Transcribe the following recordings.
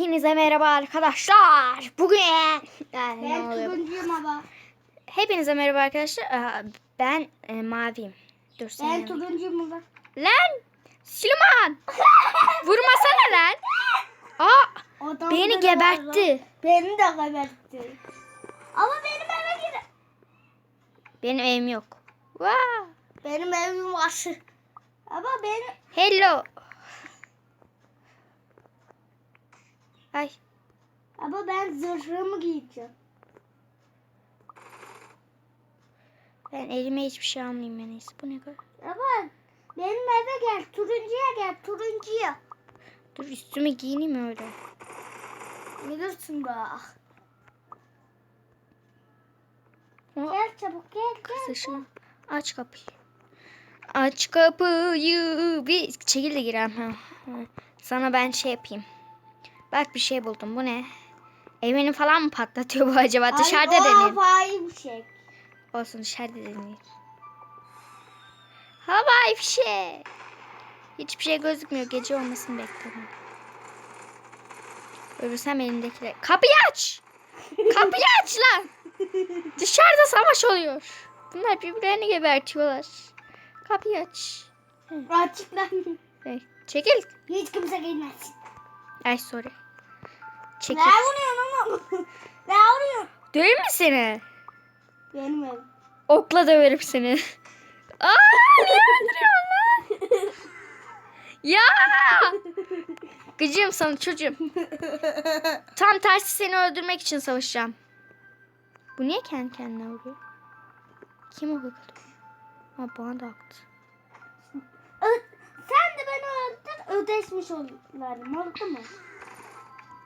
Hepinize merhaba arkadaşlar. Bugün yani Ben turuncuyum ama. Hepinize merhaba arkadaşlar. Ben e, maviyim. Dur sen. Ben turuncuyum ama. Lan! Süleyman! Vurmasana lan. Aa, Odamda beni var gebertti. Beni de gebertti. Ama benim eve gir. Benim evim yok. Wow. Benim evim var. Ama benim Hello. Ay. ama ben zırhımı giyeceğim. Ben elime hiçbir şey almayayım en iyisi. Bu ne kadar? Ama benim eve gel. Turuncuya gel. Turuncuya. Dur üstümü giyineyim öyle. Bilirsin bak. O Gel çabuk gel gel. kızışım. Aç kapıyı. Aç kapıyı. Bir çekil de ha. Sana ben şey yapayım. Bak bir şey buldum. Bu ne? Evini falan mı patlatıyor bu acaba? Dışarıda Ay, o deneyelim. havai bir şey. Olsun dışarıda deneyelim. Havai fişek. Hiçbir şey gözükmüyor. Gece olmasını bekliyorum. Ölürsem elimdekiler. Kapıyı aç! Kapıyı aç lan! Dışarıda savaş oluyor. Bunlar birbirlerini gebertiyorlar. Kapıyı aç. Açık lan. Hey, çekil. Hiç kimse gelmez. Ay sorry. Ne Çekil. vuruyorsun oğlum? Ne vuruyorsun? Döveyim mi seni? Benim evim. Okla döverim seni. Aa, niye öldürüyorsun lan? Ya! Gıcığım sana çocuğum. Tam tersi seni öldürmek için savaşacağım. Bu niye kendi kendine vuruyor? Kim o bakalım? Ha bana da aktı. Sen de beni öldür, ödeşmiş olalım. Oldu mu?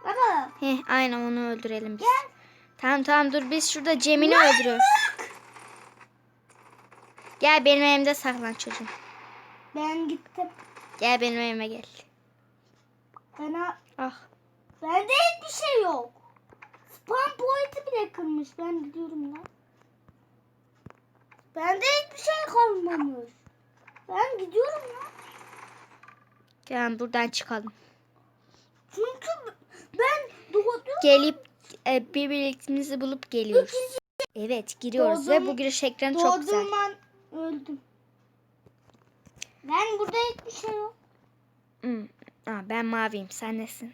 Baba. Heh, aynen onu öldürelim biz. Gel. Tamam tamam dur biz şurada Cemil'i öldürüyoruz. Gel benim evimde saklan çocuğum. Ben gittim. Gel benim evime gel. Bana, Ah. bende hiçbir şey yok. Spam point'i bile kırmış. Ben gidiyorum lan. Bende hiçbir şey kalmamış. Ben gidiyorum lan. Gel buradan çıkalım. Çünkü ben doğdum. Gelip e, birbirimizi bulup geliyoruz. Evet giriyoruz ve Doğdum- bu giriş ekranı çok güzel. Doğduğum an öldüm. Ben burada hiçbir şey yok. Hmm. Aa, ben maviyim sen nesin?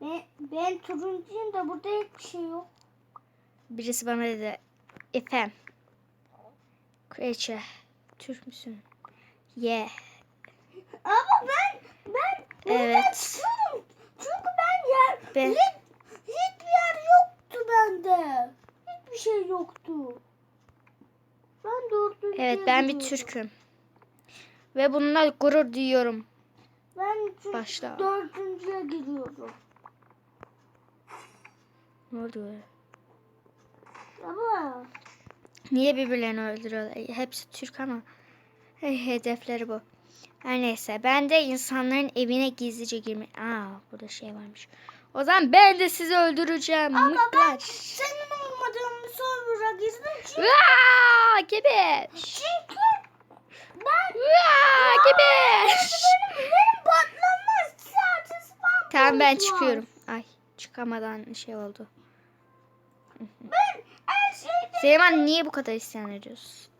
Ben, ben turuncuyum da burada hiçbir şey yok. Birisi bana dedi efem. Kraliçe. Türk müsün? Ye. Ama ben ben Evet. çıkıyorum. Çünkü ben yer Ben- hiç, hiçbir yer yoktu bende. Hiçbir şey yoktu. Ben dördüncüye Evet ben bir. Türk'üm. Ve bununla gurur duyuyorum. Ben çünkü Başla. dördüncüye gidiyorum. Ne oldu böyle? Ama Niye birbirlerini öldürüyorlar? Hepsi Türk ama he- hedefleri bu. Her neyse ben de insanların evine gizlice girme. Aa burada şey varmış. O zaman ben de sizi öldüreceğim. ama ben Mutlar. senin olmadığın bir server'a girdim çünkü, Vaa, geber. çünkü ben Vaa, geber. benim, benim patlamaz Tamam ben çıkıyorum. Ay çıkamadan şey oldu. Ben her şeyde Süleyman niye bu kadar isyan ediyorsun?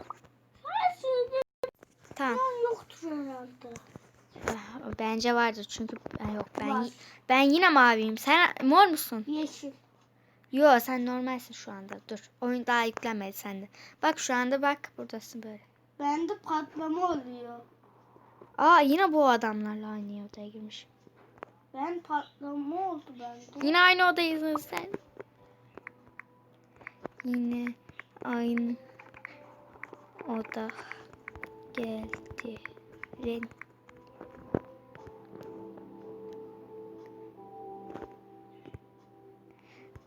Tamam. yoktur herhalde. Ah, Bence vardır çünkü Ha, yok ben Var. ben yine maviyim. Sen mor musun? Yeşil. Yo sen normalsin şu anda. Dur. Oyun daha yüklenmedi sende. Bak şu anda bak buradasın böyle. Bende patlama oluyor. Aa yine bu adamlarla aynı odaya girmiş. Ben patlama oldu bende. Yine aynı odayız sen. Yine aynı oda geldi. Ren.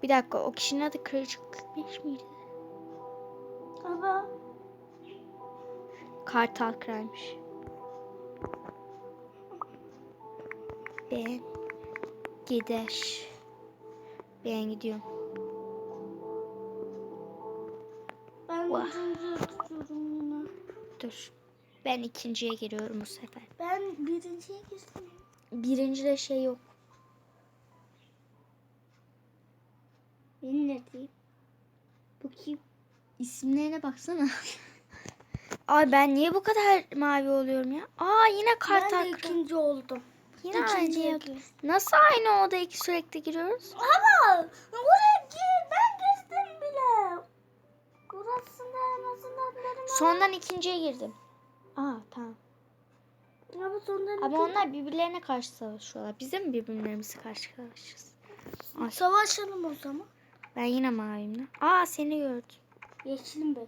Bir dakika o kişinin adı Kraliçe 45 miydi? Ama Kartal Kral'mış. Ben gider. Ben gidiyorum. ben yine. Dur. Ben ikinciye giriyorum bu sefer. Ben birinciye girdim. Birincide şey yok. Ben neredeyim? Bakayım. İsimlerine baksana. Ay ben niye bu kadar mavi oluyorum ya? Aa yine Ben kart de hakkı. ikinci oldum. Yine İkinciye aynı. girdim. Nasıl aynı odaya iki sürekli giriyoruz? Ama oraya gir. Ben geçtim bile. Burasında en azından benim Sondan ikinciye girdim. Aa tamam. Ama sondan Ama onlar birbirlerine karşı savaşıyorlar. Biz de mi birbirlerimize karşı savaşacağız? Ay, Savaşalım o zaman. ben yine maviyim lan. Aa seni gördüm. Yeşilim ben.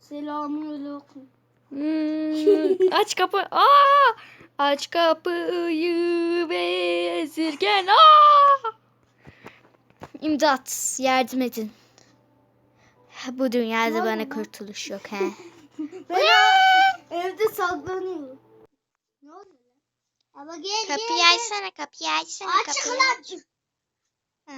Selamünaleyküm. Hmm, aç kapı. Aa! Aç kapıyı bezirgen. Aa! İmdat, yardım edin. Bu dünyada bana kurtuluş yok he. Ben evde saklanıyorum. Ne oluyor lan? Ama gel kapıyı açsana, kapıyı açsana, Açık lan. Ha.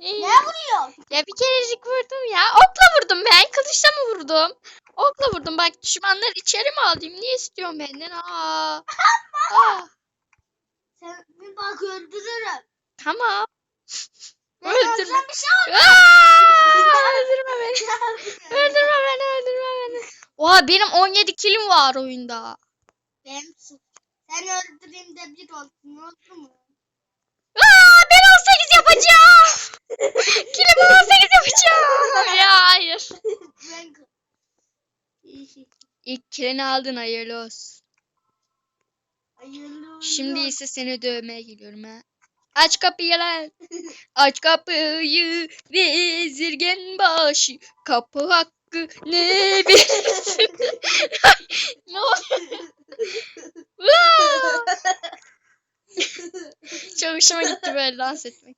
Ne vuruyor? Ya bir kerecik vurdum ya. Okla vurdum ben. Kılıçla mı vurdum? Okla vurdum. Bak düşmanları içeri mi alayım? Niye istiyorsun benden? Aa. Aa. Sen bir bak öldürürüm. Tamam. Öldürme. bir şey öldürme beni. Öldürme beni, öldürme beni. Oha benim 17 kilim var oyunda. Ben su. Sen öldüreyim de bir olsun oldu mu? Aa, ben 18 yapacağım. Kilimi 18 yapacağım. Ya hayır. Ben İlk kilini aldın hayırlı olsun. Hayırlı Şimdi ise seni dövmeye geliyorum ha. Aç kapıyı lan. Aç kapıyı vezirgen başı. Kapı hakkı ne bilirsin. Ne oluyor? Çok hoşuma gitti böyle dans etmek.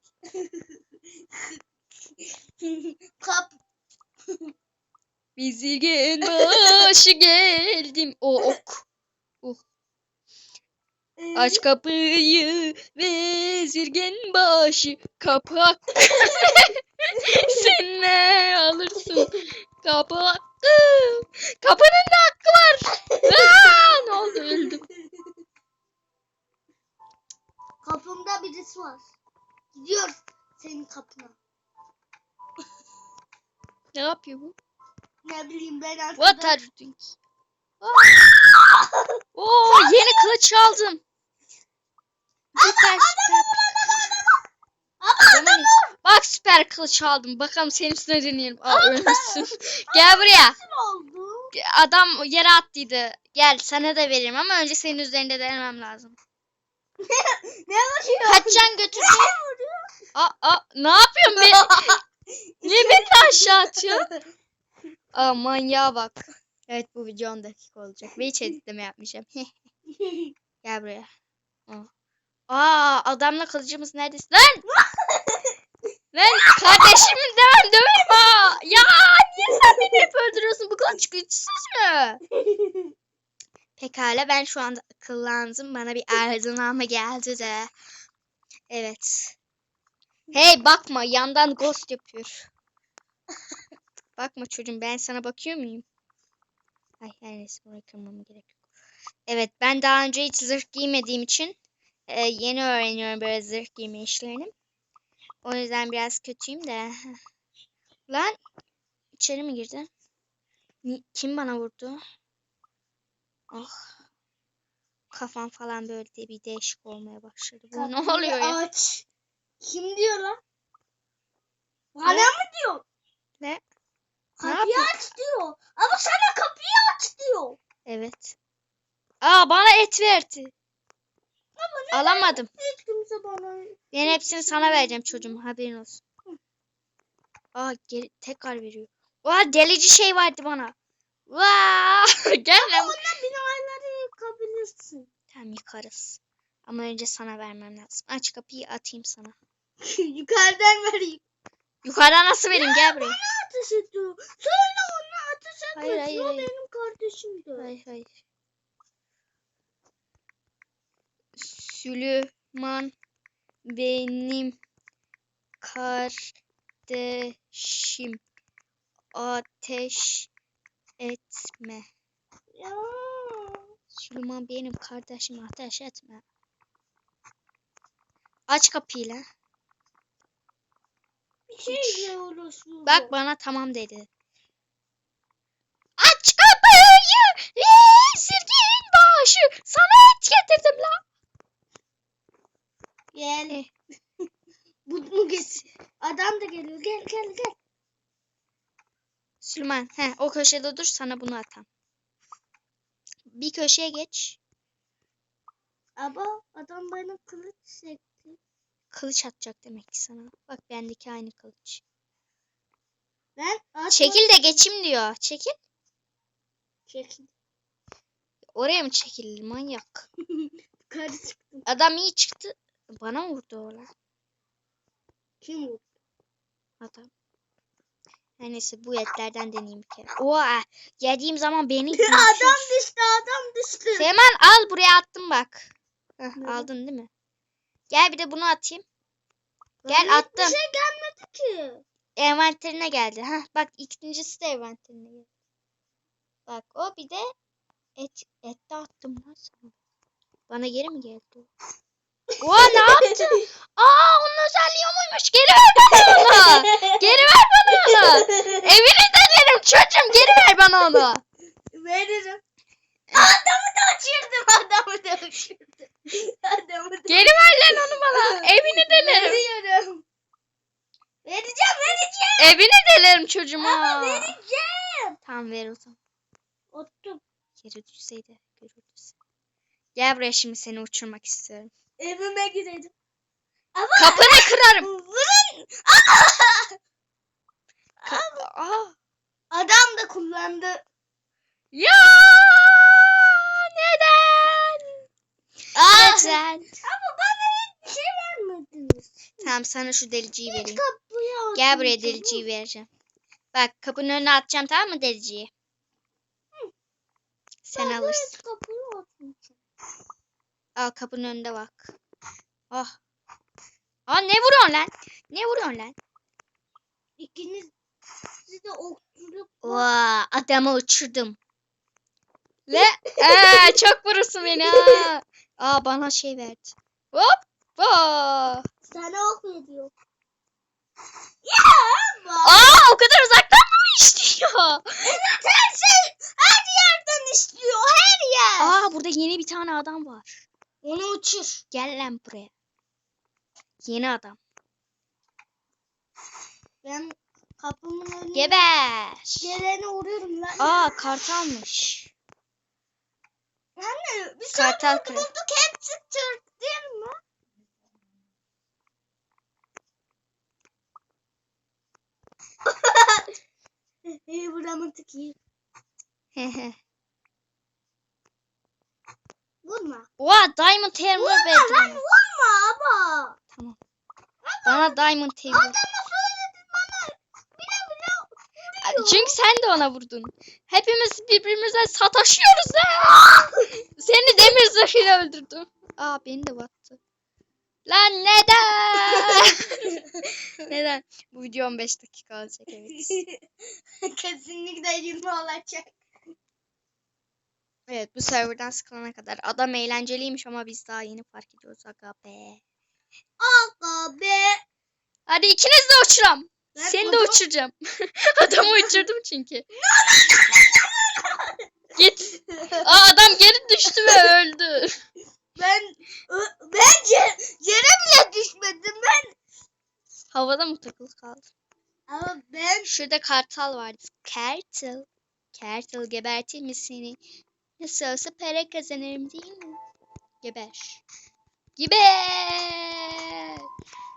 Kap. Vezirgen başı geldim. O ok. Aç kapıyı vezirgen başı kapı hakkı. Sen ne alırsın? Kapı hakkı. Kapının da hakkı var. Aa, ne oldu öldüm. Kapımda birisi var. Gidiyoruz senin kapına. Ne yapıyor bu? Ne bileyim ben artık. What are you doing? Oo yeni kılıç aldım. Süper süper. Bak süper kılıç aldım. Bakalım senin üstüne deneyelim. Aa ölmüşsün. Gel buraya. Adam yere attıydı. Gel sana da veririm ama önce senin üzerinde denemem lazım. Ne vuruyor? Kaç can götürdü? Aa, aa, ne yapıyorsun be? Niye beni aşağı atıyorsun? Aa manyağa bak. Evet bu video 10 dakika olacak. Ve hiç editleme yapmayacağım. Gel buraya. Aa. Aa adamla kılıcımız neredesin? Lan! Lan kardeşimin devam döverim ha. Ya niye sen beni hep öldürüyorsun? Bu kılıç güçsüz mü? Pekala ben şu anda akıllandım. Bana bir aydınlanma geldi de. Evet. Hey bakma yandan ghost yapıyor. bakma çocuğum ben sana bakıyor muyum? Ay her neyse burayı kırmam gerek yok. Evet ben daha önce hiç zırh giymediğim için e, yeni öğreniyorum böyle zırh giyme işlerini. O yüzden biraz kötüyüm de. Lan içeri mi girdin? Ni- Kim bana vurdu? Ah. Kafam falan böyle de bir değişik olmaya başladı. Bu ne oluyor ya? Aç. Kim diyor lan? Bana Ne? mı diyor? Ne? Ne Kapıyı yapıyor? aç diyor. Ama sana kapıyı aç diyor. Evet. Aa bana et verdi. Alamadım. Hiç kimse bana... Ben hepsini sana vereceğim çocuğum. Haberin olsun. Aa geri, tekrar veriyor. Aa delici şey vardı bana. Vaa! Gel lan. Ondan binaları yıkabilirsin. Tamam yıkarız. Ama önce sana vermem lazım. Aç kapıyı atayım sana. Yukarıdan vereyim. Yukarıdan nasıl vereyim? Gel buraya. Ateş ediyor. Söyle ona ateş etmesin. Hayır, hayır, o hayır. benim kardeşimdi. Hayır hayır. Süleyman benim kardeşim. Ateş etme. Süleyman benim kardeşim ateş etme. Aç kapıyı lan. Bir uğraşıyorum. Bak bana tamam dedi. Aç kapıyı sirkin başı sana et getirdim lan. Gel. Bu mu geç? Adam da geliyor. Gel gel gel. Süleyman he, o köşede dur sana bunu atam. Bir köşeye geç. Ama adam bana kılıç çekti. Kılıç atacak demek ki sana. Bak bendeki aynı kılıç. Ben atma- Çekil de geçim diyor. Çekil. Çekil. Oraya mı çekilir manyak? Yukarı çıktım. Adam iyi çıktı. Bana vurdu o lan? Kim bu? Adam. Her neyse bu etlerden deneyeyim bir kere. Oha yediğim zaman beni adam düştü adam düştü. Seyman al buraya attım bak. Heh, aldın değil mi? Gel bir de bunu atayım. Gel Bana attım. Bir şey gelmedi ki. Envanterine geldi. Heh, bak ikincisi de envanterine geldi. Bak o bir de et, et de attım lan sana. Bana geri mi geldi? Oha ne yaptın? Aa onun özelliği muymuş? Geri ver bana onu. Geri ver bana onu. Evini denerim çocuğum geri ver bana onu. Veririm. Adamı da uçurdum. Adamı da uçurdum. Adamı da Geri ver lan onu bana. Evini delerim. Veriyorum. Vereceğim vereceğim. Evini delerim çocuğuma. Ama vereceğim. Tamam ver o zaman. Ottum. Yere düşseydi görürdüz. Gel buraya şimdi seni uçurmak istiyorum. Evime gidelim. Ama Kapını kırarım. vurun. Aa. Adam da kullandı. Ya neden? Aa. Neden? Ama bana hiçbir şey vermediniz. Tamam sana şu deliciyi vereyim. Kapıyı Gel buraya deliciyi vereceğim. Bak kapının önüne atacağım tamam mı deliciyi? Sen Ben alırsın. hiç kapıyı açmayacağım. Al kapının önünde bak. Oh. Aa ne vuruyorsun lan? Ne vuruyorsun lan? İkiniz de okturup Vaa adamı uçurdum. Ve ee, çok vurursun beni ha. Aa bana şey verdi. Hop. Vaa. sana ok veriyor. Ya ama. Aa o kadar uzaktan mı işliyor? Evet her şey her yerden istiyor her yer. Aa burada yeni bir tane adam var. Onu uçur. Gel lan buraya. Yeni adam. Ben kapımın önüne Geber. gelene vuruyorum lan. Aa kartalmış. Anne bir Kartal sonra kral. bulduk hepsi Türk değil mi? İyi vuramadık iyi. Vurma. Oha diamond hammer Vurma verdi lan bana. vurma ama. Tamam. Bana diamond hammer. Adama söyledin bana. Bile bile vuruyor. Çünkü sen de ona vurdun. Hepimiz birbirimize sataşıyoruz ha. Seni demir zırhıyla öldürdüm. Aa beni de battı. Lan neden? neden? Bu video 15 dakika olacak evet. Kesinlikle 20 olacak. Evet bu serverdan sıkılana kadar. Adam eğlenceliymiş ama biz daha yeni fark ediyoruz aga be. Aga be. Hadi ikiniz de uçuram. Ben Seni de uçuracağım. Adamı uçurdum çünkü. Git. Aa adam geri düştü ve öldü. Ben ben ye- yere bile düşmedim ben. Havada mı takılı kaldı? Ama ben Şurada kartal vardı. Kartal. Kartal gebertir mi seni? Nasıl olsa para kazanırım değil mi? Geber. Geber.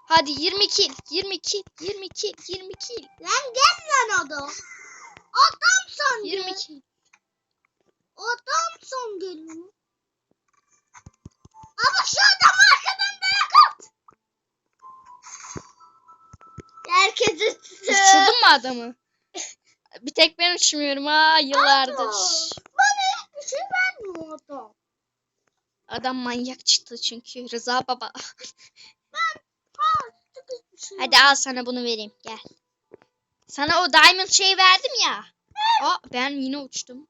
Hadi 20 kill. 20 kill. 20 kill. 20 kill. lan gel lan adam. Adam san 20 gel. kill. Adam san geliyor. Ama şu adam arkadan dayak at. Herkes uçtu. Uçurdun mu adamı? Bir tek ben uçmuyorum ha yıllardır. Adam. Bana hiçbir şey vermiyor adam. Adam manyak çıktı çünkü Rıza baba. Ha, hiçbir şey Hadi al sana bunu vereyim gel. Sana o diamond şeyi verdim ya. Aa ben yine uçtum.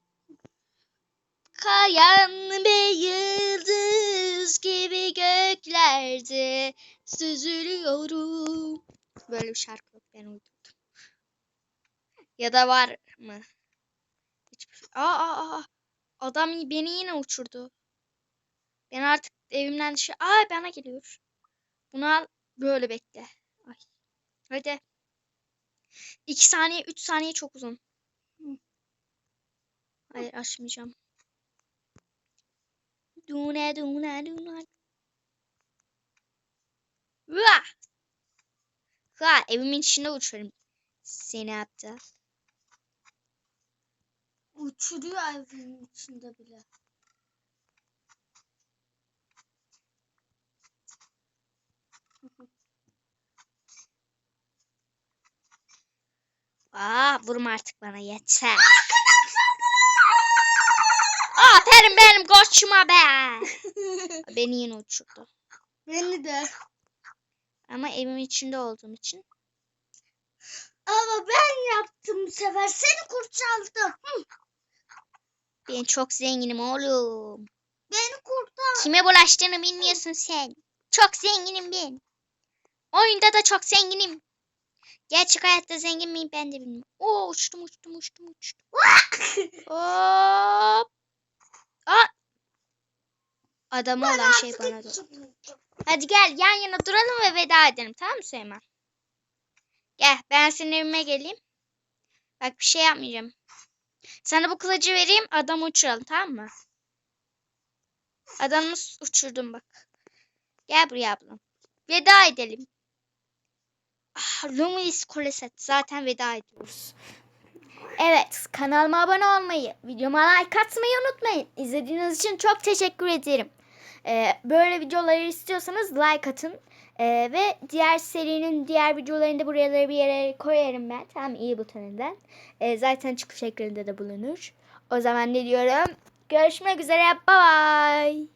Kayan bir yıldız gibi göklerde süzülüyorum. Böyle bir şarkı yok ben uydurdum. Ya da var mı? Hiçbir şey. Aa, aa, aa. Adam beni yine uçurdu. Ben artık evimden dışarı... Aa bana geliyor. Bunu al. Böyle bekle. Ay. Hadi. 2 saniye, 3 saniye çok uzun. Hayır açmayacağım. Dune dune dune. Vah! Ha evimin içinde uçuyorum. Seni aptal. Uçuruyor evin içinde bile. Aa vurma artık bana yeter. Aferin benim koçuma be. Beni yine uçurdu. Beni de. Ama evimin içinde olduğum için. Ama ben yaptım bu sefer. Seni kurtardım. Ben çok zenginim oğlum. Beni kurtar. Kime bulaştığını bilmiyorsun sen. Çok zenginim ben. Oyunda da çok zenginim. Gerçek hayatta zengin miyim ben de bilmiyorum. Oo uçtum uçtum uçtum uçtum. Hop. Aa. Adamı olan şey bana da. Hadi gel yan yana duralım ve veda edelim tamam mı Süleyman? Gel ben senin evime geleyim. Bak bir şey yapmayacağım. Sana bu kılıcı vereyim adamı uçuralım tamam mı? Adamı uçurdum bak. Gel buraya ablam. Veda edelim. Ah, Luminis Koleset. Zaten veda ediyoruz. Evet, kanalıma abone olmayı, videoma like atmayı unutmayın. İzlediğiniz için çok teşekkür ederim. Ee, böyle videoları istiyorsanız like atın. Ee, ve diğer serinin diğer videolarını da buraları bir yere koyarım ben. Tamam iyi butonundan. Ee, zaten çıkış ekranında da bulunur. O zaman ne diyorum? Görüşmek üzere. Bye bye.